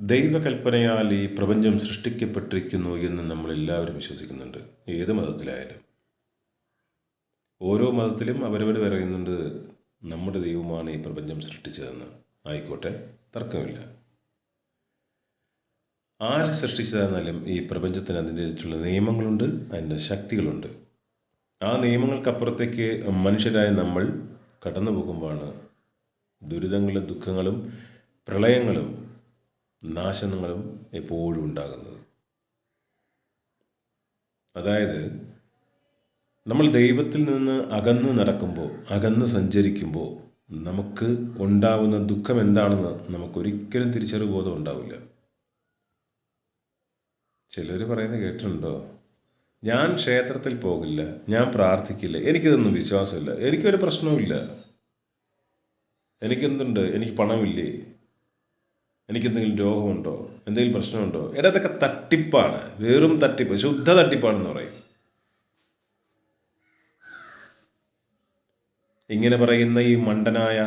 ദൈവകൽപ്പനയാൽ ഈ പ്രപഞ്ചം സൃഷ്ടിക്കപ്പെട്ടിരിക്കുന്നു എന്ന് നമ്മൾ എല്ലാവരും വിശ്വസിക്കുന്നുണ്ട്. ഏത് മതത്തിലായാലും. ഓരോ മതത്തിലും അവരവർ പറയുന്നുണ്ട് നമ്മുടെ ദൈവമാണ് ഈ പ്രപഞ്ചം സൃഷ്ടിച്ചതെന്ന്. ആയിക്കോട്ടെ തർക്കമില്ല. ആര് സൃഷ്ടിച്ചതെന്നാലും ഈ പ്രപഞ്ചത്തിന് അതിന്റെതായിട്ടുള്ള നിയമങ്ങളുണ്ട് അതിന്റെ ശക്തികളുണ്ട്. ആ നിയമങ്ങൾക്കപ്പുറത്തേക്ക് മനുഷ്യരായ നമ്മൾ കടന്നു പോകുമ്പോഴാണ് ദുരിതങ്ങളും ദുഃഖങ്ങളും പ്രളയങ്ങളും നാശനങ്ങളും എപ്പോഴും ഉണ്ടാകുന്നത്. അതായത് നമ്മൾ ദൈവത്തിൽ നിന്ന് അകന്ന് നടക്കുമ്പോൾ അകന്ന് സഞ്ചരിക്കുമ്പോൾ നമുക്ക് ഉണ്ടാവുന്ന ദുഃഖം എന്താണെന്ന് നമുക്കൊരിക്കലും തിരിച്ചറിവ് ഉണ്ടാവില്ല. ചിലർ പറയുന്നത് കേട്ടിട്ടുണ്ടോ? ഞാൻ ക്ഷേത്രത്തിൽ പോകില്ല ഞാൻ പ്രാർത്ഥിക്കില്ല എനിക്കിതൊന്നും വിശ്വാസമില്ല എനിക്കൊരു പ്രശ്നവുമില്ല. എനിക്കെന്തുണ്ട്? എനിക്ക് പണമില്ലേ? എനിക്കെന്തെങ്കിലും രോഗമുണ്ടോ? എന്തെങ്കിലും പ്രശ്നമുണ്ടോ? എടാ ഇതൊക്കെ തട്ടിപ്പാണ്. വെറും തട്ടിപ്പ് ശുദ്ധ തട്ടിപ്പാണെന്ന് പറയും. ഇങ്ങനെ പറയുന്ന ഈ മണ്ടനായ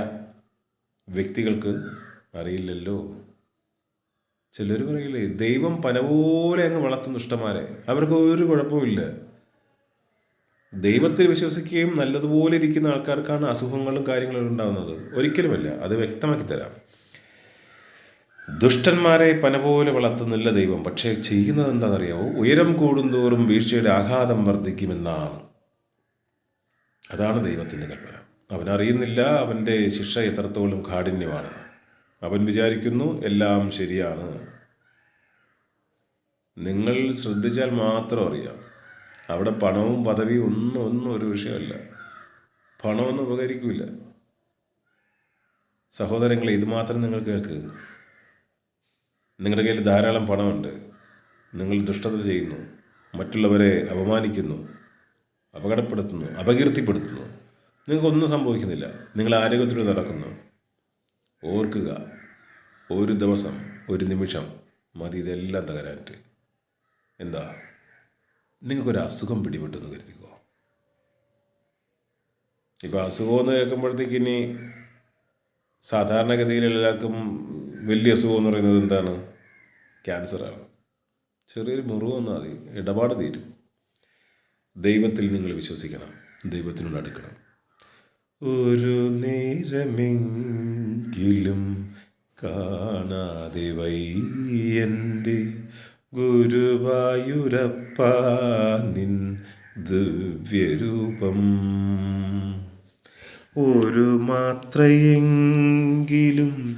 വ്യക്തികൾക്ക് അറിയില്ലല്ലോ. ചിലർ പറയില്ലേ ദൈവം പന പോലെ അങ്ങ് വളർത്തും ഇഷ്ടമാരെ അവർക്ക് ഒരു കുഴപ്പമില്ല ദൈവത്തിൽ വിശ്വസിക്കുകയും നല്ലതുപോലെ ഇരിക്കുന്ന ആൾക്കാർക്കാണ് അസുഖങ്ങളും കാര്യങ്ങളും ഉണ്ടാകുന്നത് ഒരിക്കലുമല്ല അത് വ്യക്തമാക്കി തരാം. ദുഷ്ടന്മാരെ പനപോലെ വളർത്തുന്നില്ല ദൈവം. പക്ഷേ ചെയ്യുന്നത് എന്താണെന്നറിയാവോ? ഉയരം കൂടുന്തോറും വീഴ്ചയുടെ ആഘാതം വർദ്ധിക്കുമെന്നാണ്. അതാണ് ദൈവത്തിന്റെ കൽപ്പന. അവനറിയുന്നില്ല അവന്റെ ശിക്ഷ എത്രത്തോളം കാഠിന്യമാണ്. അവൻ വിചാരിക്കുന്നു എല്ലാം ശരിയാണ്. നിങ്ങൾ ശ്രദ്ധിച്ചാൽ മാത്രം അറിയാം. അവിടെ പണവും പദവിയും ഒന്നും ഒന്നും ഒരു വിഷയമല്ല. പണമൊന്നും ഉപകരിക്കില്ല സഹോദരങ്ങളെ ഇതുമാത്രം നിങ്ങൾ കേൾക്ക്. നിങ്ങളുടെ കയ്യിൽ ധാരാളം പണമുണ്ട്. നിങ്ങൾ ദുഷ്ടത ചെയ്യുന്നു. മറ്റുള്ളവരെ അപമാനിക്കുന്നു. അപകടപ്പെടുത്തുന്നു. അപകീർത്തിപ്പെടുത്തുന്നു. നിങ്ങൾക്കൊന്നും സംഭവിക്കുന്നില്ല. നിങ്ങൾ ആരോഗ്യത്തിലൂടെ നടക്കുന്നു. ഓർക്കുക ഒരു ദിവസം ഒരു നിമിഷം മതി ഇതെല്ലാം തകരാനായിട്ട് എന്താ? നിങ്ങൾക്കൊരു അസുഖം പിടിപെട്ടെന്ന് കരുതിക്കോ? ഇപ്പോൾ അസുഖമെന്ന് കേൾക്കുമ്പോഴത്തേക്ക് ഇനി സാധാരണഗതിയിൽ എല്ലാവർക്കും വലിയ അസുഖം എന്ന് പറയുന്നത് എന്താണ്? ക്യാൻസറാണ് ചെറിയൊരു മുറിവ് വന്നാൽ മതി. ഇടപാട് തീരും. ദൈവത്തിൽ നിങ്ങൾ വിശ്വസിക്കണം. ദൈവത്തിനോട് അടുക്കണം. ഒരു നേരമെങ്കിലും കാണാതെ വയ്യന്റെ ഗുരുവായൂരപ്പ നിൻ ദിവ്യരൂപം. ഒരു മാത്രയെങ്കിലും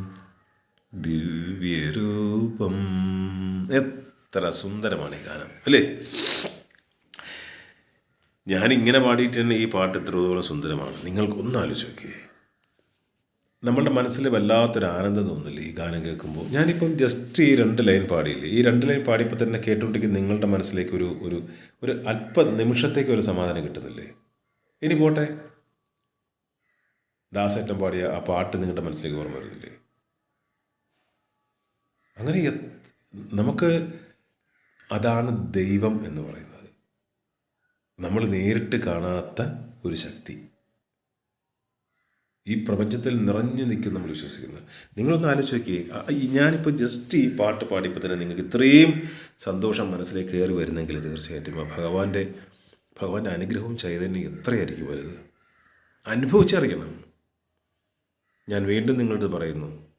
ദിവ്യരൂപം. എത്ര സുന്ദരമാണ് ഈ ഗാനം അല്ലേ? ഞാനിങ്ങനെ പാടിയിട്ട് തന്നെ ഈ പാട്ട് എത്രത്തോളം സുന്ദരമാണ്. നിങ്ങൾക്ക് ഒന്ന് ആലോചിച്ച് നോക്കിയേ നമ്മളുടെ മനസ്സിൽ വല്ലാത്തൊരു ആനന്ദം തോന്നില്ല ഈ ഗാനം കേൾക്കുമ്പോൾ? ഞാനിപ്പം ജസ്റ്റ് ഈ രണ്ട് ലൈൻ പാടിയില്ലേ? ഈ രണ്ട് ലൈൻ പാടിയപ്പോൾ തന്നെ കേട്ടുകൊണ്ടിരിക്കുന്ന നിങ്ങളുടെ മനസ്സിലേക്ക് ഒരു ഒരു ഒരു അല്പ നിമിഷത്തേക്ക് ഒരു സമാധാനം കിട്ടുന്നില്ലേ? ഇനി പോട്ടെ. ദാസേറ്റം പാടിയ ആ പാട്ട് നിങ്ങളുടെ മനസ്സിലേക്ക് ഓർമ്മ വരുന്നില്ലേ? അങ്ങനെ നമുക്ക് അതാണ് ദൈവം എന്ന് പറയുന്നത്. നമ്മൾ നേരിട്ട് കാണാത്ത ഒരു ശക്തി. ഈ പ്രപഞ്ചത്തിൽ നിറഞ്ഞു നിൽക്കും നമ്മൾ വിശ്വസിക്കുന്നത്. നിങ്ങളൊന്ന് ആലോചിച്ച് ഈ ഞാനിപ്പോൾ ജസ്റ്റ് ഈ പാട്ട് പാടിയപ്പോൾ തന്നെ നിങ്ങൾക്ക് ഇത്രയും സന്തോഷം മനസ്സിലേക്ക് കയറി വരുന്നെങ്കിൽ തീർച്ചയായിട്ടും ഭഗവാന്റെ ഭഗവാന്റെ അനുഗ്രഹവും ചൈതന്യം എത്രയായിരിക്കും വലുത്. അനുഭവിച്ചറിയണം. ഞാൻ വീണ്ടും നിങ്ങളത് പറയുന്നു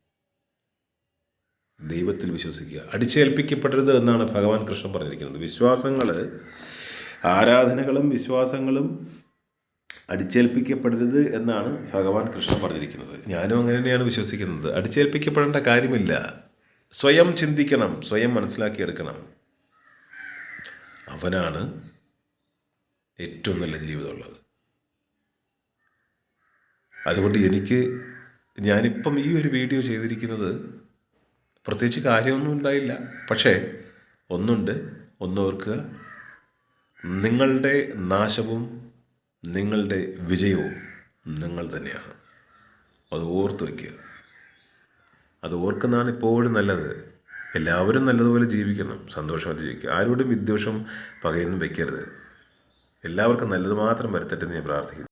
ദൈവത്തിൽ വിശ്വസിക്കുക. അടിച്ചേൽപ്പിക്കപ്പെടരുത് എന്നാണ് ഭഗവാൻ കൃഷ്ണൻ പറഞ്ഞിരിക്കുന്നത്. വിശ്വാസങ്ങൾ ആരാധനകളും വിശ്വാസങ്ങളും അടിച്ചേൽപ്പിക്കപ്പെടരുത് എന്നാണ് ഭഗവാൻ കൃഷ്ണൻ പറഞ്ഞിരിക്കുന്നത്. ഞാനും അങ്ങനെ തന്നെയാണ് വിശ്വസിക്കുന്നത്. അടിച്ചേൽപ്പിക്കപ്പെടേണ്ട കാര്യമില്ല. സ്വയം ചിന്തിക്കണം സ്വയം മനസ്സിലാക്കിയെടുക്കണം. അവനാണ് ഏറ്റവും നല്ല ജീവിതമുള്ളത്. അതുകൊണ്ട് എനിക്ക് ഞാനിപ്പം ഈ ഒരു വീഡിയോ ചെയ്തിരിക്കുന്നത് പ്രത്യേകിച്ച് കാര്യമൊന്നും ഉണ്ടായില്ല. പക്ഷേ ഒന്നുണ്ട്. ഒന്നോർക്കുക നിങ്ങളുടെ നാശവും നിങ്ങളുടെ വിജയവും നിങ്ങൾ തന്നെയാണ്. അത് ഓർത്ത് വയ്ക്കുക അത് ഓർക്കുന്നതാണ് ഇപ്പോഴും നല്ലത്. എല്ലാവരും നല്ലതുപോലെ ജീവിക്കണം. സന്തോഷമായിട്ട് ജീവിക്കുക. ആരോടും വിദ്വേഷം പകയൊന്നും വയ്ക്കരുത് എല്ലാവർക്കും നല്ലത് മാത്രം വരുത്തട്ടെ എന്ന് ഞാൻ പ്രാർത്ഥിക്കുന്നു.